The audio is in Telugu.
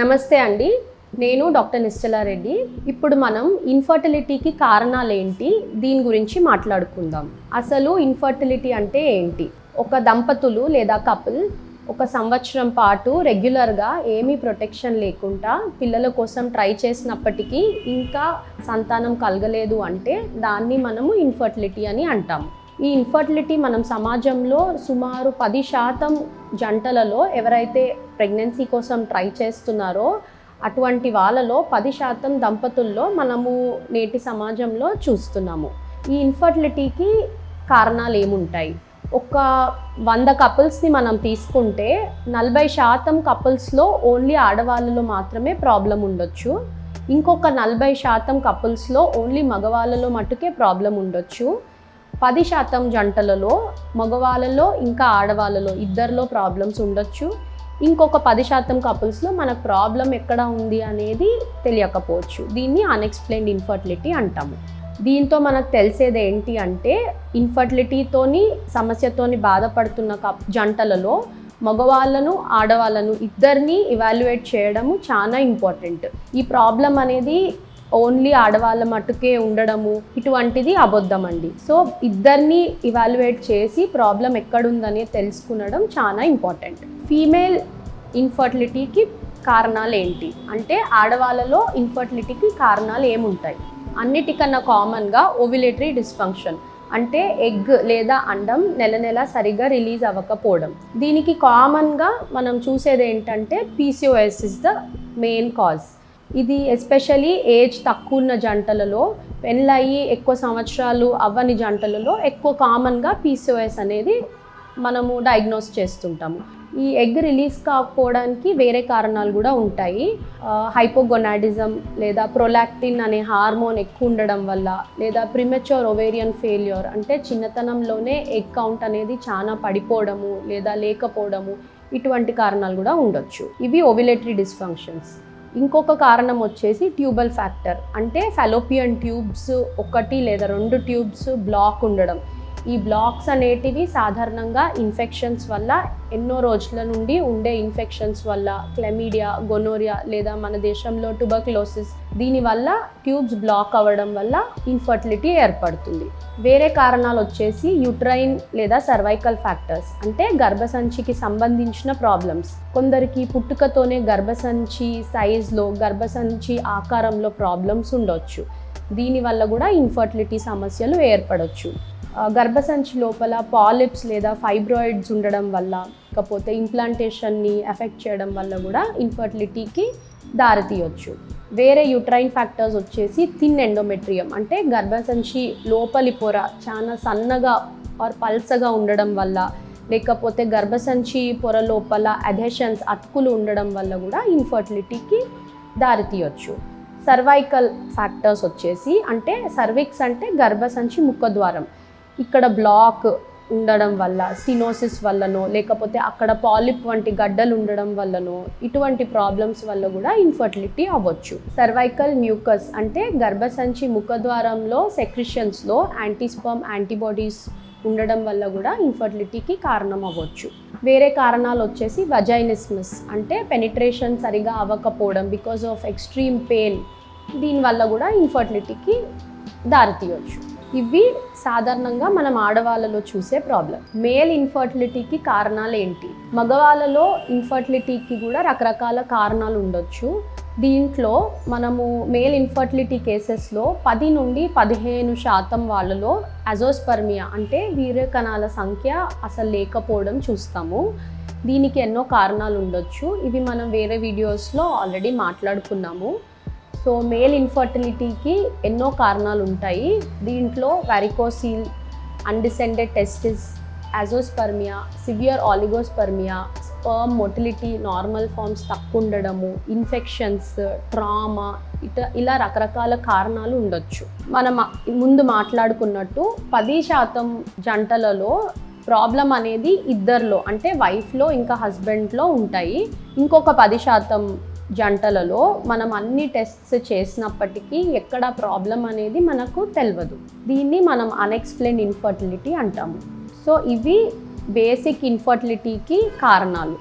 నమస్తే అండి. నేను డాక్టర్ నిశ్చలారెడ్డి ఇప్పుడు మనం ఇన్ఫర్టిలిటీకి కారణాలు ఏంటి దీని గురించి మాట్లాడుకుందాం. అసలు ఇన్ఫర్టిలిటీ అంటే ఏంటి? ఒక దంపతులు లేదా కపుల్ ఒక సంవత్సరం పాటు రెగ్యులర్గా ఏమీ ప్రొటెక్షన్ లేకుండా పిల్లల కోసం ట్రై చేసినప్పటికీ ఇంకా సంతానం కలగలేదు అంటే దాన్ని మనము ఇన్ఫర్టిలిటీ అని అంటాము. ఈ ఇన్ఫర్టిలిటీ మనం సమాజంలో సుమారు పది శాతం జంటలలో ఎవరైతే ప్రెగ్నెన్సీ కోసం ట్రై చేస్తున్నారో అటువంటి వాళ్ళలో పది శాతం దంపతుల్లో మనము నేటి సమాజంలో చూస్తున్నాము. ఈ ఇన్ఫర్టిలిటీకి కారణాలు ఏముంటాయి? ఒక వంద కపుల్స్ని మనం తీసుకుంటే నలభై శాతం కపుల్స్లో ఓన్లీ ఆడవాళ్ళలో మాత్రమే ప్రాబ్లం ఉండొచ్చు. ఇంకొక నలభై శాతం కపుల్స్లో ఓన్లీ మగవాళ్ళలో మట్టుకే ప్రాబ్లం ఉండొచ్చు. పది శాతం జంటలలో మగవాళ్ళలో ఇంకా ఆడవాళ్ళలో ఇద్దరిలో ప్రాబ్లమ్స్ ఉండొచ్చు. ఇంకొక పది శాతం కపుల్స్లో మనకు ప్రాబ్లం ఎక్కడ ఉంది అనేది తెలియకపోవచ్చు. దీన్ని అన్ఎక్స్ప్లెయిన్డ్ ఇన్ఫర్టిలిటీ అంటాము. దీంతో మనకు తెలిసేది ఏంటి అంటే ఇన్ఫర్టిలిటీతోని సమస్యతోని బాధపడుతున్న కప్ జంటలలో మగవాళ్ళను ఆడవాళ్ళను ఇద్దరిని ఇవాల్యుయేట్ చేయడము చాలా ఇంపార్టెంట్ ఈ ప్రాబ్లం అనేది ఓన్లీ ఆడవాళ్ళ మట్టుకే ఉండడము ఇటువంటిది అబద్ధం అండి. సో ఇద్దరిని ఇవాల్యుయేట్ చేసి ప్రాబ్లం ఎక్కడుందని తెలుసుకునడం చాలా ఇంపార్టెంట్ ఫీమేల్ ఇన్ఫర్టిలిటీకి కారణాలు ఏంటి అంటే ఆడవాళ్ళలో ఇన్ఫర్టిలిటీకి కారణాలు ఏముంటాయి అన్నిటికన్నా కామన్గా ఓవిలేటరీ డిస్ఫంక్షన్ అంటే ఎగ్ లేదా అండం నెల నెల సరిగ్గా రిలీజ్ అవ్వకపోవడం. దీనికి కామన్గా మనం చూసేది ఏంటంటే PCOS is the main cause ఇది ఎస్పెషలీ ఏజ్ తక్కువ ఉన్న జంటలలో పెళ్ళయి ఎక్కువ సంవత్సరాలు అవ్వని జంటలలో ఎక్కువ కామన్గా పీసీఓఎస్ అనేది మనము డయాగ్నోస్ చేస్తుంటాము. ఈ ఎగ్ రిలీజ్ కాకపోవడానికి వేరే కారణాలు కూడా ఉంటాయి. హైపోగొనాడిజం లేదా ప్రొలాక్టిన్ అనే హార్మోన్ ఎక్కువ ఉండడం వల్ల లేదా ప్రిమెచ్యూర్ ఒవేరియన్ ఫెయిల్యూర్ అంటే చిన్నతనంలోనే ఎగ్ కౌంట్ అనేది చాలా పడిపోవడము లేదా లేకపోవడము ఇటువంటి కారణాలు కూడా ఉండొచ్చు. ఇవి ఓవిలేటరీ డిస్ఫంక్షన్స్ ఇంకొక కారణం వచ్చేసి ట్యూబల్ ఫ్యాక్టర్. అంటే ఫెలోపియన్ ట్యూబ్స్ ఒకటి లేదా రెండు ట్యూబ్స్ బ్లాక్ ఉండడం. ఈ బ్లాక్స్ అనేటివి సాధారణంగా ఇన్ఫెక్షన్స్ వల్ల ఎన్నో రోజుల నుండి ఉండే ఇన్ఫెక్షన్స్ వల్ల క్లెమీడియా గొనోరియా లేదా మన దేశంలో టుబక్లోసిస్ దీనివల్ల ట్యూబ్స్ బ్లాక్ అవ్వడం వల్ల ఇన్ఫర్టిలిటీ ఏర్పడుతుంది. వేరే కారణాలు వచ్చేసి యుట్రైన్ లేదా సర్వైకల్ ఫ్యాక్టర్స్ అంటే గర్భసంచికి సంబంధించిన ప్రాబ్లమ్స్. కొందరికి పుట్టుకతోనే గర్భసంచి సైజ్లో గర్భసంచి ఆకారంలో ప్రాబ్లమ్స్ ఉండొచ్చు. దీనివల్ల కూడా ఇన్ఫర్టిలిటీ సమస్యలు ఏర్పడవచ్చు గర్భసంచి లోపల పాలిప్స్ లేదా ఫైబ్రాయిడ్స్ ఉండడం వల్ల లేకపోతే ఇంప్లాంటేషన్ని ఎఫెక్ట్ చేయడం వల్ల కూడా ఇన్ఫర్టిలిటీకి దారితీయొచ్చు వేరే యూట్రైన్ ఫ్యాక్టర్స్ వచ్చేసి థిన్ ఎండోమెట్రియం అంటే గర్భసంచి లోపలి పొర చాలా సన్నగా ఆర్ పల్సగా ఉండడం వల్ల లేకపోతే గర్భసంచి పొర లోపల అధెషన్స్ అతుకులు ఉండడం వల్ల కూడా ఇన్ఫర్టిలిటీకి దారితీయొచ్చు సర్వైకల్ ఫ్యాక్టర్స్ వచ్చేసి అంటే సర్విక్స్ అంటే గర్భసంచి ముఖద్వారం. ఇక్కడ బ్లాక్ ఉండడం వల్ల స్టినోసిస్ వల్లనో లేకపోతే అక్కడ పాలిప్ వంటి గడ్డలు ఉండడం వల్లనో ఇటువంటి ప్రాబ్లమ్స్ వల్ల కూడా ఇన్ఫర్టిలిటీ అవ్వచ్చు. సర్వైకల్ మ్యూకస్ అంటే గర్భసంచి ముఖద్వారంలో సెక్రిషన్స్లో యాంటీస్పర్మ్ యాంటీబాడీస్ ఉండడం వల్ల కూడా ఇన్ఫర్టిలిటీకి కారణం అవ్వచ్చు. వేరే కారణాలు వచ్చేసి వజైనిస్మస్ అంటే పెనిట్రేషన్ సరిగా అవ్వకపోవడం బికాస్ ఆఫ్ ఎక్స్ట్రీమ్ పెయిన్ దీనివల్ల కూడా ఇన్ఫర్టిలిటీకి దారితీయవచ్చు ఇవి సాధారణంగా మనం ఆడవాళ్ళలో చూసే ప్రాబ్లం మేల్ ఇన్ఫర్టిలిటీకి కారణాలు ఏంటి? మగవాళ్ళలో ఇన్ఫర్టిలిటీకి కూడా రకరకాల కారణాలు ఉండొచ్చు. దీంట్లో మనము మేల్ ఇన్ఫర్టిలిటీ కేసెస్లో పది నుండి పదిహేను శాతం వాళ్ళలో అజోస్పర్మియా అంటే వీర్య కణాల సంఖ్య అసలు లేకపోవడం చూస్తాము. దీనికి ఎన్నో కారణాలు ఉండొచ్చు. ఇవి మనం వేరే వీడియోస్లో ఆల్రెడీ మాట్లాడుకున్నాము. సో మేల్ ఇన్ఫర్టిలిటీకి ఎన్నో కారణాలు ఉంటాయి. దీంట్లో varicocele undescended testis azoospermia severe oligospermia sperm motility normal forms తక్కువ ఉండడము ఇన్ఫెక్షన్స్ ట్రామా ఇట ఇలా రకరకాల కారణాలు ఉండొచ్చు. మనం ముందు మాట్లాడుకున్నట్టు పది శాతం జంటలలో ప్రాబ్లం అనేది ఇద్దరిలో అంటే వైఫ్లో ఇంకా హస్బెండ్లో ఉంటాయి. ఇంకొక పది శాతం జంటలలో మనం అన్ని టెస్ట్స్ చేసినప్పటికీ ఎక్కడ ప్రాబ్లం అనేది మనకు తెలియదు దీన్ని మనం అన్ఎక్స్ప్లెయిన్ ఇన్ఫర్టిలిటీ అంటాము. సో ఇవి బేసిక్ ఇన్ఫర్టిలిటీకి కారణాలు.